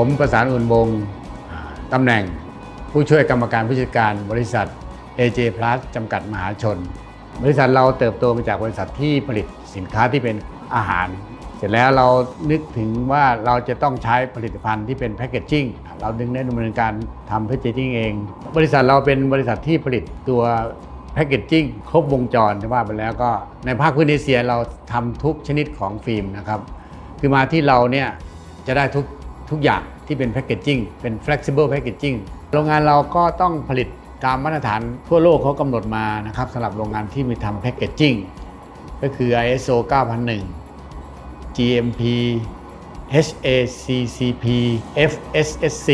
ผมประสานอุ่นวงตำแหน่งผู้ช่วยกรรมการผู้จัดการบริษัท AJ Plus จำกัดมหาชน บริษัทเราเติบโตมาจากบริษัทที่ผลิตสินค้าที่เป็นอาหาร เสร็จแล้วเรานึกถึงว่าเราจะต้องใช้ผลิตภัณฑ์ที่เป็นแพคเกจจิ้งเราดึงได้ดำเนินการทำแพคเกจจิ้งเอง บริษัทเราเป็นบริษัทที่ผลิตตัวแพคเกจจิ้งครบวงจรที่ว่าไปแล้วก็ในภาคพื้นเอเชียเราทำทุกชนิดของฟิล์มนะครับ คือมาที่เราเนี่ยจะได้ทุก ทุกอย่างที่เป็นแพคเกจจิ้งเป็น flexible packaging โรงงานเราก็ต้องผลิตตามมาตรฐานทั่วโลกเขากำหนดมานะครับสำหรับโรงงานที่มีทำแพคเกจจิ้งก็คือ ISO 9001 GMP HACCP FSSC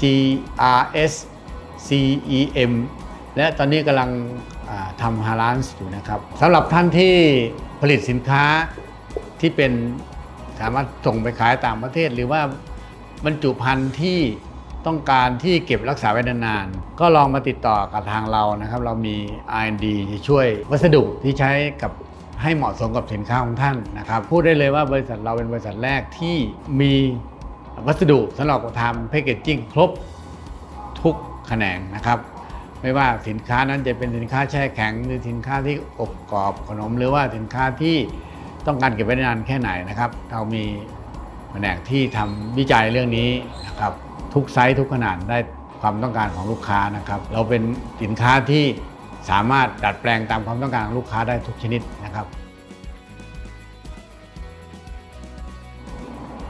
GRS CEM และตอนนี้กำลังทำฮาลานซ์อยู่นะครับสำหรับท่านที่ผลิตสินค้าที่เป็น สามารถส่งไปขายต่างประเทศ หรือว่าบรรจุภัณฑ์ที่ต้องการที่เก็บรักษาไว้นานๆ ก็ลองมาติดต่อกับทางเรานะครับ เรามี R&D จะช่วยวัสดุที่ใช้กับให้เหมาะสมกับสินค้าของท่านนะครับ พูดได้เลยว่าบริษัทเราเป็นบริษัทแรกที่มีวัสดุสำหรับทำแพคเกจจิ้งครบทุกแขนงนะครับ ไม่ว่าสินค้านั้นจะเป็นสินค้าแช่แข็งหรือสินค้าที่อบกรอบขนมหรือว่าสินค้าที่ ต้องการเก็บไว้นานแค่ไหนนะครับ เรามีแผนกที่ทำวิจัยเรื่องนี้นะครับทุกไซส์ทุกขนาดได้ความต้องการของลูกค้านะครับ เราเป็นสินค้าที่สามารถดัดแปลงตามความต้องการของลูกค้าได้ทุกชนิดนะครับ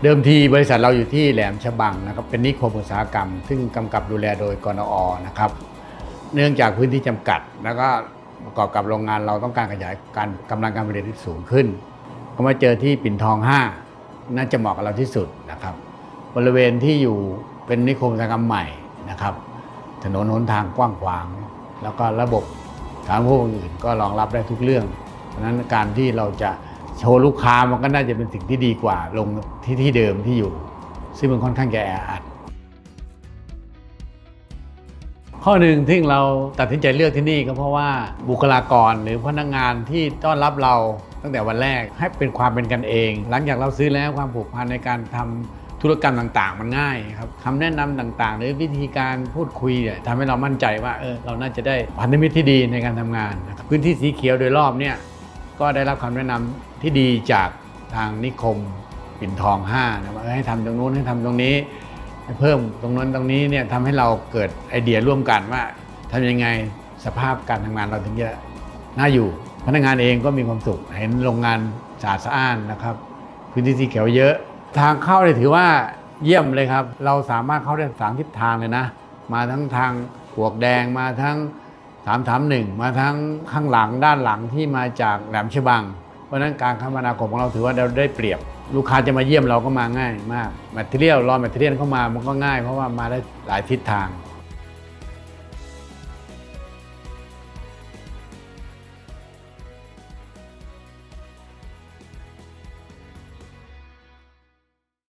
เดิมทีบริษัทเราอยู่ที่แหลมฉบังนะครับ เป็นนิคมอุตสาหกรรม ซึ่งกำกับดูแลโดยกนอนะครับ เนื่องจากพื้นที่จำกัด แล้วก็ประกอบกับโรงงานเราต้องการขยายการกำลังการผลิตที่สูงขึ้น ก็มาเจอที่ปิ่นทอง 5 น่าจะเหมาะกับเราที่สุดนะครับ บริเวณที่อยู่เป็นนิคมอุตสาหกรรมใหม่นะครับ ถนนหนทางกว้างขวาง แล้วก็ระบบสาธารณูปโภคอื่นก็รองรับได้ทุกเรื่องเพราะฉะนั้นการที่เราจะโชว์ลูกค้ามันก็น่าจะเป็นสิ่งที่ดีกว่าลงที่ที่เดิมที่อยู่ ซึ่งมันค่อนข้างจะแออัด ข้อหนึ่งที่เราตัดสินใจเลือกที่นี่ก็เพราะว่าบุคลากรหรือพนักงานที่ต้อนรับเราตั้งแต่วันแรกให้เป็นความเป็นกันเอง หลังจากเราซื้อแล้วความผูกพันในการทำธุรกรรมต่างๆ มันง่ายครับคำแนะนำต่างๆ หรือวิธีการพูดคุยเนี่ยทำให้เรามั่นใจว่าเออเราน่าจะได้พันธมิตรที่ดีในการทำงานนะครับพื้นที่สีเขียวโดยรอบเนี่ยก็ได้รับคำแนะนำที่ดีจากทางนิคมปิ่นทอง5นะว่าให้ทำตรงนู้นให้ทำตรงนี้ เพิ่มตรงนั้นตรงนี้เนี่ยทำให้เราเกิดไอเดียร่วมกันว่าทำยังไงสภาพการทำงานเราถึงจะน่าอยู่ พนักงานเองก็มีความสุขเห็นโรงงานสะอาดสะอ้านนะครับ พื้นที่สีเขียวเยอะ ทางเข้าเนี่ยถือว่าเยี่ยมเลยครับ เราสามารถเข้าได้สามทิศทางเลยนะ มาทั้งทางปวกแดงมาทั้งสามสามหนึ่งมาทั้งข้างหลังด้านหลังที่มาจากแหลมฉบัง เพราะฉะนั้นการคมนาคมของเราถือว่าเราได้เปรียบ ลูกค้าจะมาเยี่ยมเราก็มาง่ายมากแมทเทียลรอแมทเทียลเข้ามามันก็ง่ายเพราะว่ามาได้หลายทิศทาง